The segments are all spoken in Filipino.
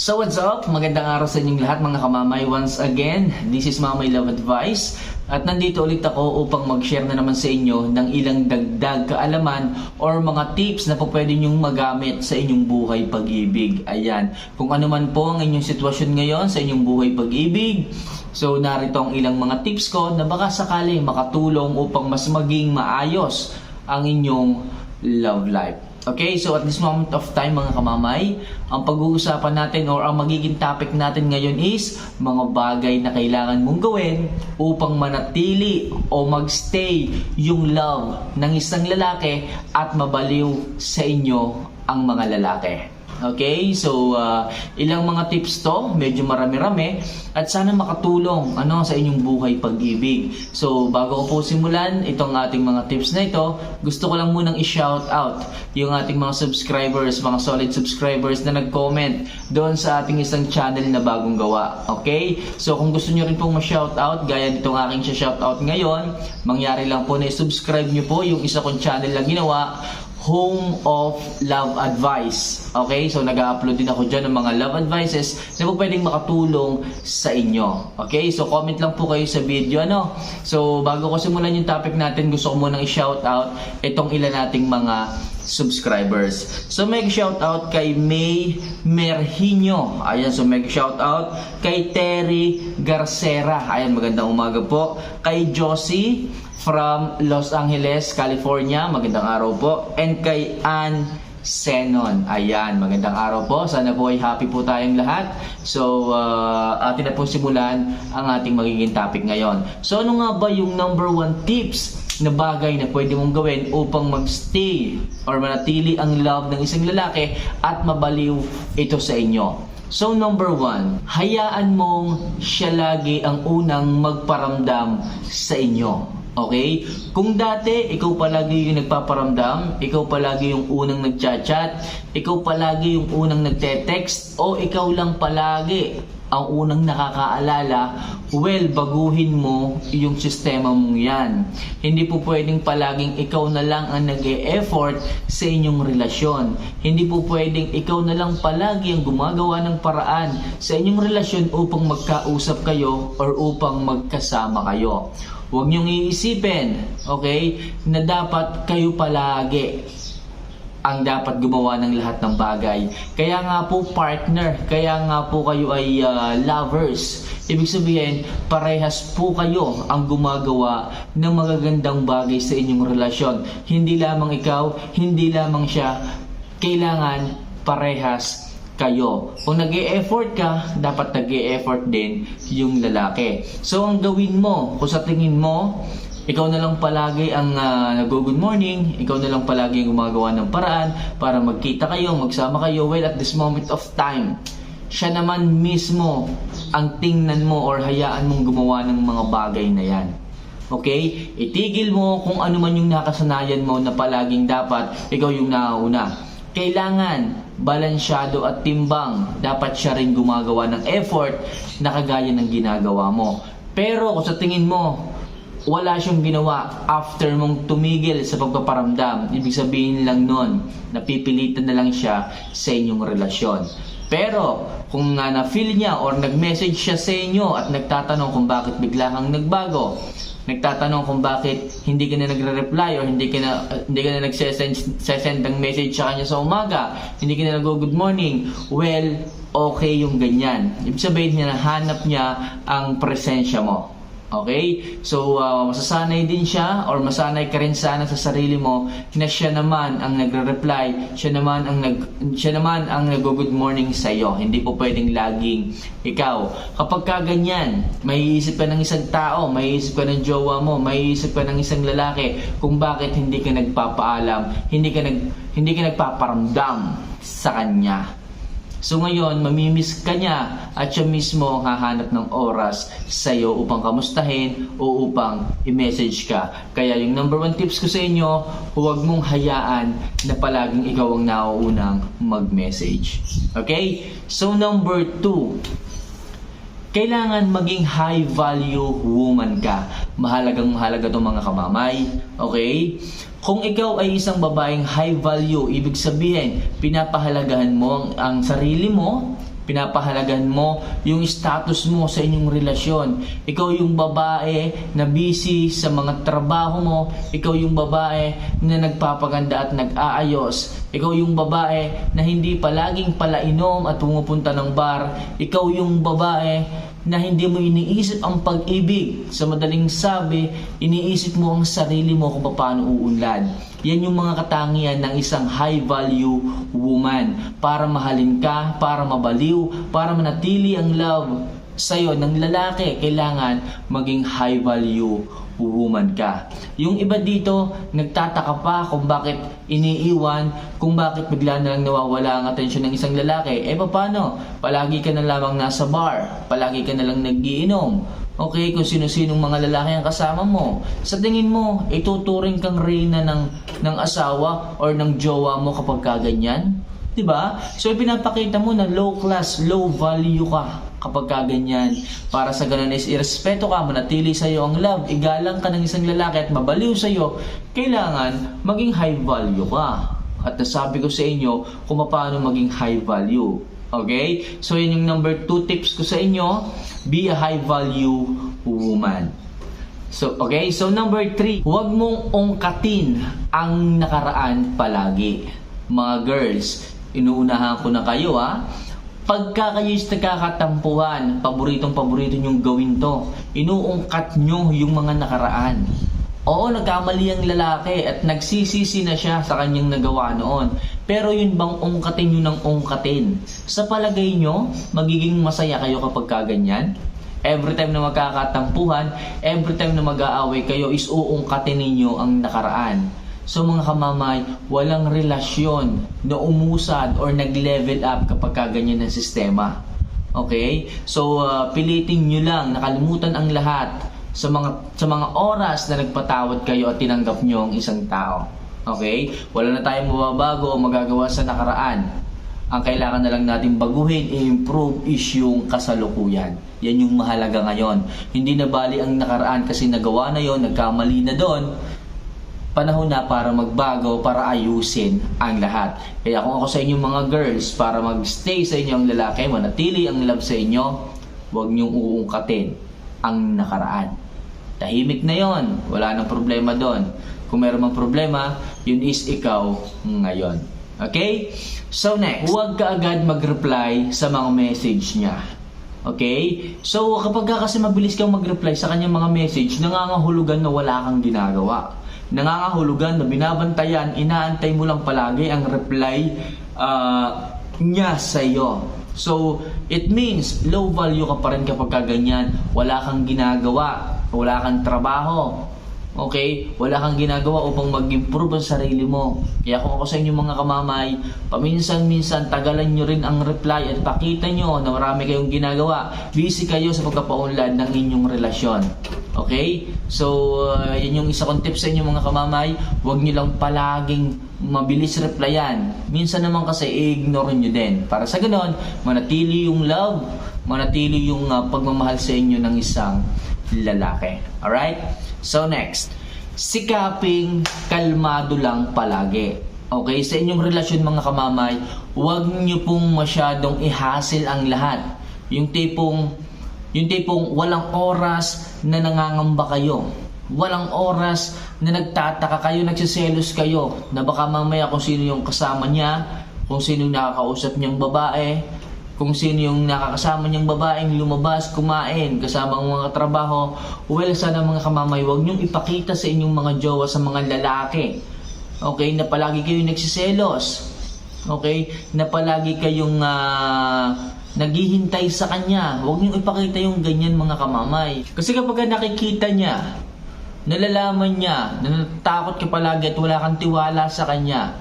So what's up? Magandang araw sa inyong lahat mga kamamay. Once again, this is Mamay Love Advice. At nandito ulit ako upang mag-share na naman sa inyo ng ilang dagdag kaalaman or mga tips na po pwede nyong magamit sa inyong buhay pag-ibig. Ayan. Kung ano man po ang inyong sitwasyon ngayon sa inyong buhay pag-ibig, so narito ang ilang mga tips ko na baka sakali makatulong upang mas maging maayos ang inyong love life. Okay, so at this moment of time mga kamamay, ang pag-uusapan natin or ang magiging topic natin ngayon is mga bagay na kailangan mong gawin upang manatili o magstay yung love ng isang lalaki at mabaliw sa inyo ang mga lalaki. Okay, so uh, ilang mga tips to, medyo marami-rami at sana makatulong ano sa inyong buhay pag-ibig. So bago ko po simulan itong ating mga tips na ito, gusto ko lang munang i-shout out yung ating mga subscribers, mga solid subscribers na nag-comment doon sa ating isang channel na bagong gawa. Okay? So kung gusto niyo rin pong ma-shout out, gaya nitong aking shout out ngayon, mangyari lang po na i-subscribe niyo po yung isa kong channel na ginawa Home of Love Advice. Okay? So, nag-upload din ako dyan ng mga love advices na po pwedeng makatulong sa inyo. Okay? So, comment lang po kayo sa video. Ano? So, bago ko simulan yung topic natin, gusto ko munang i-shout out itong ilan nating mga subscribers. So, may shout out kay May Merhinyo. Ayan, so may shout out kay Terry Garcera. Ayan, magandang umaga po. Kay Josie from Los Angeles, California. Magandang araw po. And kay Ann Senon. Ayan, magandang araw po. Sana po ay happy po tayong lahat. So, uh, atin na po simulan ang ating magiging topic ngayon. So, ano nga ba yung number one tips na bagay na pwede mong gawin upang magstay or manatili ang love ng isang lalaki at mabaliw ito sa inyo? So number one, hayaan mong siya lagi ang unang magparamdam sa inyo. Okay? Kung dati, ikaw palagi yung nagpaparamdam, ikaw palagi yung unang nagchat-chat, ikaw palagi yung unang nagte-text, o ikaw lang palagi ang unang nakakaalala, well, baguhin mo yung sistema mong yan. Hindi po pwedeng palaging ikaw na lang ang nag effort sa inyong relasyon. Hindi po pwedeng ikaw na lang palagi ang gumagawa ng paraan sa inyong relasyon upang magkausap kayo or upang magkasama kayo. Huwag niyong iisipin, okay, na dapat kayo palagi ang dapat gumawa ng lahat ng bagay. Kaya nga po partner, kaya nga po kayo ay uh, lovers. Ibig sabihin, parehas po kayo ang gumagawa ng magagandang bagay sa inyong relasyon. Hindi lamang ikaw, hindi lamang siya. Kailangan parehas kayo. Kung nag effort ka, dapat nag effort din yung lalaki. So, ang gawin mo, kung sa tingin mo, ikaw na lang palagi ang uh, nag-good morning, ikaw na lang palagi ang gumagawa ng paraan para magkita kayo, magsama kayo. Well, at this moment of time, siya naman mismo ang tingnan mo or hayaan mong gumawa ng mga bagay na yan. Okay? Itigil mo kung ano man yung nakasanayan mo na palaging dapat ikaw yung nauna kailangan balansyado at timbang. Dapat siya rin gumagawa ng effort na kagaya ng ginagawa mo. Pero kung sa tingin mo, wala siyang ginawa after mong tumigil sa pagpaparamdam, ibig sabihin lang nun, napipilitan na lang siya sa inyong relasyon. Pero kung nga na-feel niya or nag-message siya sa inyo at nagtatanong kung bakit bigla kang nagbago, nagtatanong kung bakit hindi ka na nagre-reply or hindi ka na hindi ka na nagse-send ng message sa kanya sa umaga, hindi ka na nag-good morning. Well, okay yung ganyan. Ibig sabihin niya hanap niya ang presensya mo. Okay? So, uh, masasanay din siya or masanay ka rin sana sa sarili mo na siya naman ang nagre-reply, siya naman ang nag siya naman ang nag-good morning sa iyo. Hindi po pwedeng laging ikaw. Kapag ka ganyan, may isip ka ng isang tao, may isip ka ng jowa mo, may isip ka ng isang lalaki kung bakit hindi ka nagpapaalam, hindi ka nag hindi ka nagpaparamdam sa kanya. So ngayon, mamimiss ka niya at siya mismo hahanap ng oras sa iyo upang kamustahin o upang i-message ka. Kaya yung number one tips ko sa inyo, huwag mong hayaan na palaging ikaw ang nauunang mag-message. Okay? So number two, kailangan maging high value woman ka. Mahalagang mahalaga itong mga kamamay. Okay? Kung ikaw ay isang babaeng high value, ibig sabihin, pinapahalagahan mo ang, ang sarili mo, pinapahalagan mo yung status mo sa inyong relasyon. Ikaw yung babae na busy sa mga trabaho mo. Ikaw yung babae na nagpapaganda at nag-aayos. Ikaw yung babae na hindi palaging palainom at pumupunta ng bar. Ikaw yung babae na hindi mo iniisip ang pag-ibig. Sa madaling sabi, iniisip mo ang sarili mo kung paano uunlad. Yan yung mga katangian ng isang high-value woman. Para mahalin ka, para mabaliw, para manatili ang love sa'yo ng lalaki, kailangan maging high-value woman ka. Yung iba dito, nagtataka pa kung bakit iniiwan, kung bakit bigla na lang nawawala ang atensyon ng isang lalaki. Eh paano? Palagi ka na lamang nasa bar, palagi ka na lang nagiinom. Okay, kung sino-sinong mga lalaki ang kasama mo. Sa tingin mo, ituturing kang reyna ng, ng asawa or ng jowa mo kapag kaganyan? 'Di ba? So pinapakita mo na low class, low value ka kapag kaganyan. Para sa ganun is irespeto ka, manatili sa iyo ang love, igalang ka ng isang lalaki at mabaliw sa iyo, kailangan maging high value ka. At nasabi ko sa inyo kung paano maging high value. Okay? So yun yung number 2 tips ko sa inyo, be a high value woman. So, okay? So, number three, huwag mong ungkatin ang nakaraan palagi. Mga girls, inuunahan ko na kayo ha. Pagka kayo is nagkakatampuhan, paboritong paborito nyong gawin to. Inuungkat nyo yung mga nakaraan. Oo, nagkamali ang lalaki at nagsisisi na siya sa kanyang nagawa noon. Pero yun bang ungkatin nyo ng ungkatin? Sa palagay nyo, magiging masaya kayo kapag kaganyan? Every time na magkakatampuhan, every time na mag-aaway kayo is uungkatin ninyo ang nakaraan. So mga kamamay, walang relasyon na umusad or nag-level up kapag kaganyan ng sistema. Okay? So uh, pilitin nyo lang, nakalimutan ang lahat sa mga sa mga oras na nagpatawad kayo at tinanggap nyo ang isang tao. Okay? Wala na tayong mababago o magagawa sa nakaraan. Ang kailangan na lang natin baguhin, i-improve is yung kasalukuyan. Yan yung mahalaga ngayon. Hindi na bali ang nakaraan kasi nagawa na yon, nagkamali na doon. Panahon na para magbago, para ayusin ang lahat. Kaya kung ako sa inyong mga girls, para magstay sa inyo ang lalaki, manatili ang love sa inyo, huwag niyong uungkatin ang nakaraan. Tahimik na yon, wala nang problema doon. Kung meron mang problema, yun is ikaw ngayon. Okay? So next, huwag ka agad mag-reply sa mga message niya. Okay? So kapag ka kasi mabilis kang mag-reply sa kanyang mga message, nangangahulugan na wala kang ginagawa. Nangangahulugan na binabantayan, inaantay mo lang palagi ang reply ah, niya sa iyo. So, it means low value ka pa rin kapag kaganyan. Wala kang ginagawa, wala kang trabaho, Okay? Wala kang ginagawa upang mag-improve ang sarili mo. Kaya kung ako sa inyo mga kamamay, paminsan-minsan tagalan nyo rin ang reply at pakita nyo na marami kayong ginagawa. Busy kayo sa pagkapaunlad ng inyong relasyon. Okay? So, uh, yun yung isa kong tip sa inyo mga kamamay. Huwag nyo lang palaging mabilis replyan. Minsan naman kasi i-ignore nyo din. Para sa ganon, manatili yung love, manatili yung uh, pagmamahal sa inyo ng isang lalaki. Alright? So next, sikaping kalmado lang palagi. Okay, sa inyong relasyon mga kamamay, huwag niyo pong masyadong ihasil ang lahat. Yung tipong yung tipong walang oras na nangangamba kayo. Walang oras na nagtataka kayo, nagsiselos kayo na baka mamaya kung sino yung kasama niya, kung sino yung nakakausap niyang babae, kung sino yung nakakasama niyang babaeng lumabas, kumain, kasama ang mga trabaho. Well, sana mga kamamay, huwag niyong ipakita sa inyong mga jowa sa mga lalaki. Okay, na palagi kayo nagsiselos. Okay, na palagi kayong ah, naghihintay sa kanya. Huwag niyong ipakita yung ganyan mga kamamay. Kasi kapag nakikita niya, nalalaman niya, na natakot ka palagi at wala kang tiwala sa kanya,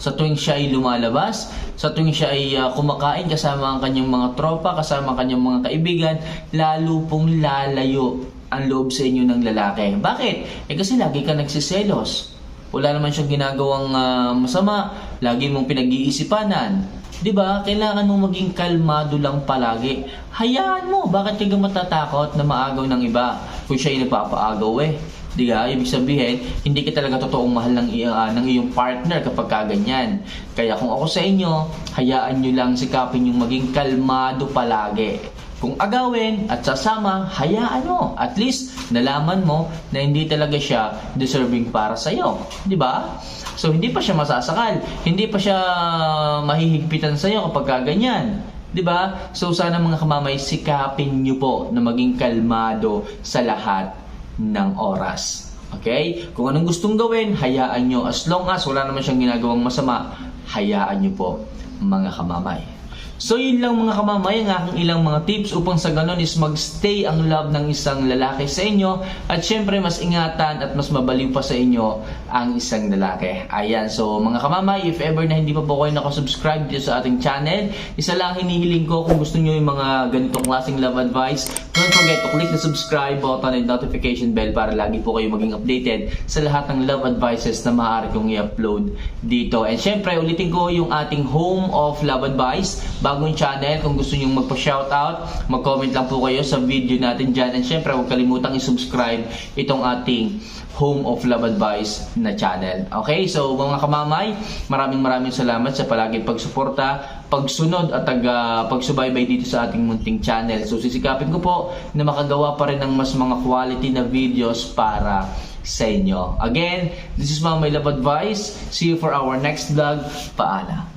sa tuwing siya ay lumalabas, sa tuwing siya ay ah, kumakain kasama ang kanyang mga tropa, kasama ang kanyang mga kaibigan, lalo pong lalayo ang loob sa inyo ng lalaki. Bakit? Eh kasi lagi ka nagsiselos. Wala naman siyang ginagawang ah, masama, lagi mong pinag-iisipanan. 'Di ba? Kailangan mong maging kalmado lang palagi. Hayaan mo, bakit ka matatakot na maagaw ng iba kung siya ay nagpapaagaw eh? Di ba? Ibig sabihin, hindi ka talaga totoong mahal ng, ah, ng iyong partner kapag kaganyan. Kaya kung ako sa inyo, hayaan nyo lang sikapin yung maging kalmado palagi. Kung agawin at sasama, hayaan mo. At least, nalaman mo na hindi talaga siya deserving para sa'yo. Di ba? So, hindi pa siya masasakal. Hindi pa siya mahihigpitan sa'yo kapag kaganyan. 'Di ba? So sana mga kamamay sikapin niyo po na maging kalmado sa lahat ng oras. Okay? Kung anong gustong gawin, hayaan nyo. As long as wala naman siyang ginagawang masama, hayaan nyo po mga kamamay. So yun lang mga kamamay ang aking ilang mga tips upang sa ganun is magstay ang love ng isang lalaki sa inyo at syempre mas ingatan at mas mabaliw pa sa inyo ang isang lalaki. Ayan, so mga kamamay, if ever na hindi pa po kayo nakasubscribe dito sa ating channel, isa lang hinihiling ko kung gusto nyo yung mga ganitong klaseng love advice, don't forget to click the subscribe button and notification bell para lagi po kayo maging updated sa lahat ng love advices na maaari kong i-upload dito. And syempre, ulitin ko yung ating home of love advice, bagong channel. Kung gusto nyo magpa-shoutout, mag-comment lang po kayo sa video natin dyan. And syempre, huwag kalimutang i-subscribe itong ating Home of Love Advice na channel. Okay, so mga kamamay, maraming maraming salamat sa palagi pagsuporta, pagsunod at taga pagsubaybay dito sa ating munting channel. So sisikapin ko po na makagawa pa rin ng mas mga quality na videos para sa inyo. Again, this is Mamay Love Advice. See you for our next vlog. Paalam.